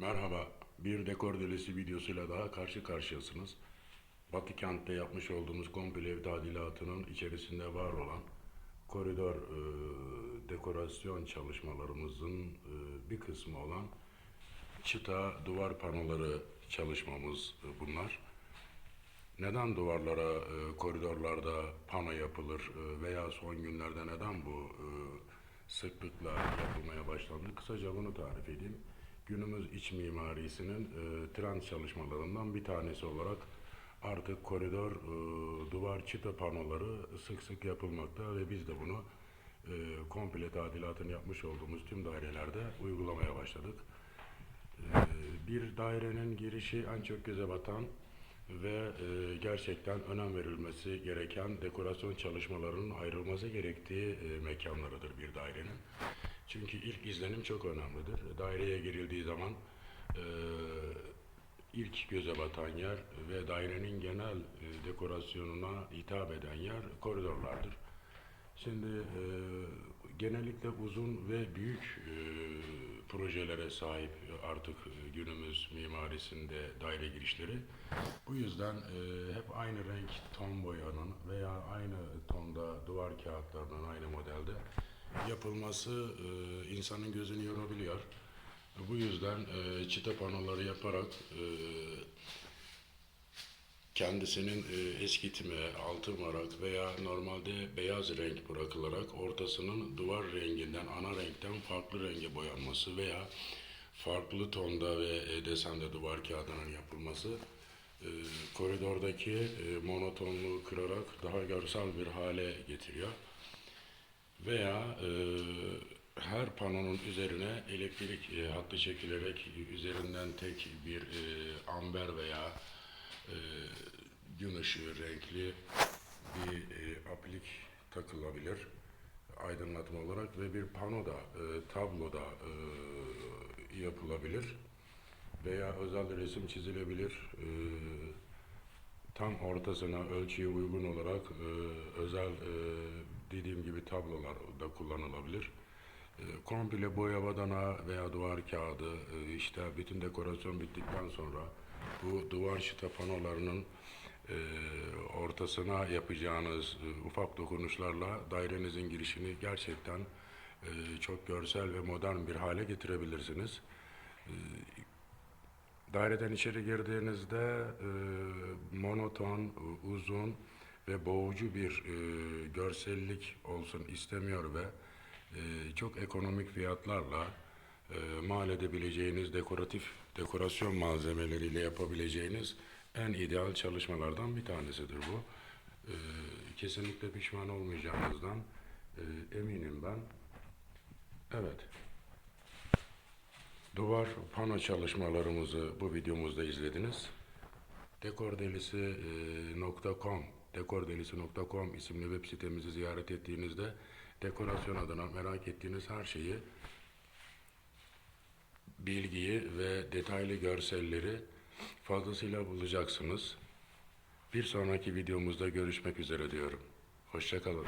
Merhaba, bir dekor delisi videosuyla daha karşı karşıyasınız. Batı kentte yapmış olduğumuz komple ev tadilatının içerisinde var olan koridor e, dekorasyon çalışmalarımızın e, bir kısmı olan çıta duvar panoları çalışmamız e, bunlar. Neden duvarlara, e, koridorlarda pano yapılır e, veya son günlerde neden bu e, sıklıkla yapılmaya başlandı? Kısaca bunu tarif edeyim. Günümüz iç mimarisinin e, trend çalışmalarından bir tanesi olarak artık koridor, e, duvar, çıta panoları sık sık yapılmakta ve biz de bunu e, komple tadilatını yapmış olduğumuz tüm dairelerde uygulamaya başladık. Ee, bir dairenin girişi en çok göze batan ve e, gerçekten önem verilmesi gereken dekorasyon çalışmalarının ayrılması gerektiği e, mekanlarıdır bir dairenin. Çünkü ilk izlenim çok önemlidir. Daireye girildiği zaman e, ilk göze batan yer ve dairenin genel e, dekorasyonuna hitap eden yer koridorlardır. Şimdi e, genellikle uzun ve büyük e, projelere sahip artık günümüz mimarisinde daire girişleri. Bu yüzden e, hep aynı renk ton boyanın veya aynı tonda duvar kağıtlarının aynı modelde yapılması e, insanın gözünü yorabiliyor. Bu yüzden e, çıta panoları yaparak e, kendisinin e, eskitme, altı marak veya normalde beyaz renk bırakılarak ortasının duvar renginden, ana renkten farklı renge boyanması veya farklı tonda ve e, desende duvar kağıdının yapılması e, koridordaki e, monotonluğu kırarak daha görsel bir hale getiriyor. Veya e, her panonun üzerine elektrik e, hattı çekilerek üzerinden tek bir e, amber veya e, gün ışığı renkli bir e, aplik takılabilir aydınlatma olarak ve bir pano da e, tablo da e, yapılabilir veya özel resim çizilebilir. E, tam ortasına ölçüye uygun olarak e, özel e, dediğim gibi tablolar da kullanılabilir. E, komple boya badana veya duvar kağıdı e, işte bütün dekorasyon bittikten sonra bu duvar şita panolarının e, ortasına yapacağınız e, ufak dokunuşlarla dairenizin girişini gerçekten e, çok görsel ve modern bir hale getirebilirsiniz. E, Daireden içeri girdiğinizde e, monoton, uzun ve boğucu bir e, görsellik olsun istemiyor ve e, çok ekonomik fiyatlarla e, mal edebileceğiniz dekoratif dekorasyon malzemeleriyle yapabileceğiniz en ideal çalışmalardan bir tanesidir bu. E, kesinlikle pişman olmayacağınızdan e, eminim ben. Evet. Duvar pano çalışmalarımızı bu videomuzda izlediniz. Dekordelisi.com dekordelisi.com isimli web sitemizi ziyaret ettiğinizde dekorasyon adına merak ettiğiniz her şeyi bilgiyi ve detaylı görselleri fazlasıyla bulacaksınız. Bir sonraki videomuzda görüşmek üzere diyorum. Hoşçakalın.